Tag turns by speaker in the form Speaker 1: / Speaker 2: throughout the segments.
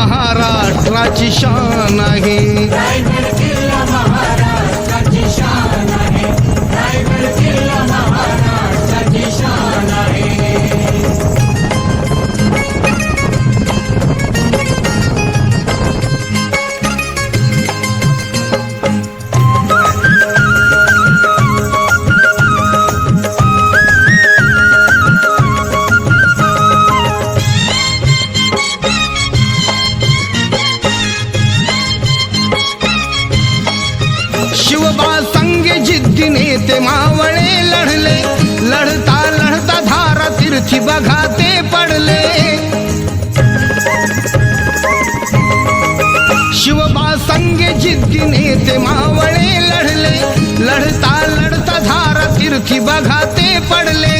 Speaker 1: महाराष्ट्राची शान आहे. धारा तीर्थी बघा ते पडले शिवबा संगे जिद्दीने ते मावळे लढले लढता लढता धारा तीर्थी बघाते पडले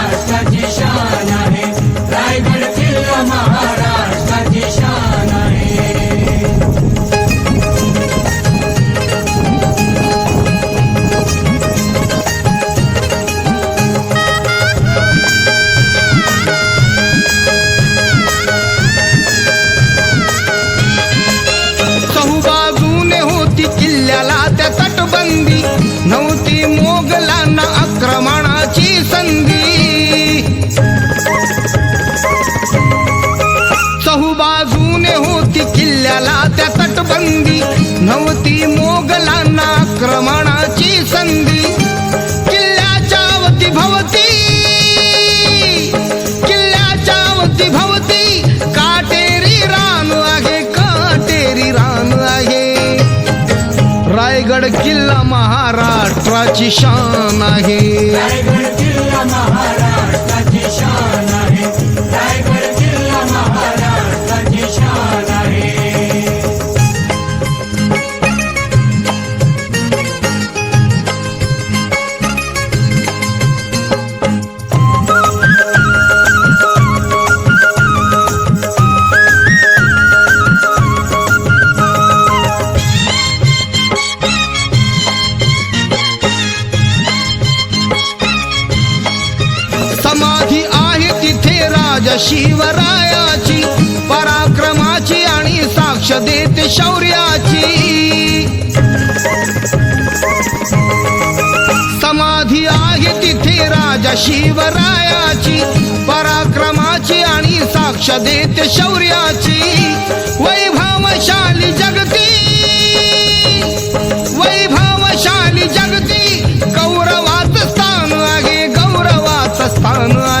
Speaker 1: होती किल्ल्याला त्या तटबंदी. नव्हती मोगलांना आक्रमणाची संधी. किल्ल्याच्या वती भवती किल्ल्याच्या वती भवती काटेरी रान आहे काटेरी रान आहे. रायगड किल्ला महाराष्ट्राची शान आहे. शिवरायाची पराक्रमाची आणि साक्ष देते शौर्याची. समाधी आहे तिथे राजा शिवरायाची पराक्रमाची आणि साक्ष देते शौर्याची. वैभवशाली जगती वैभवशाली जगती गौरवात स्थान आहे गौरवात स्थान आहे.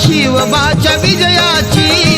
Speaker 1: शिवबाच्या विजयाची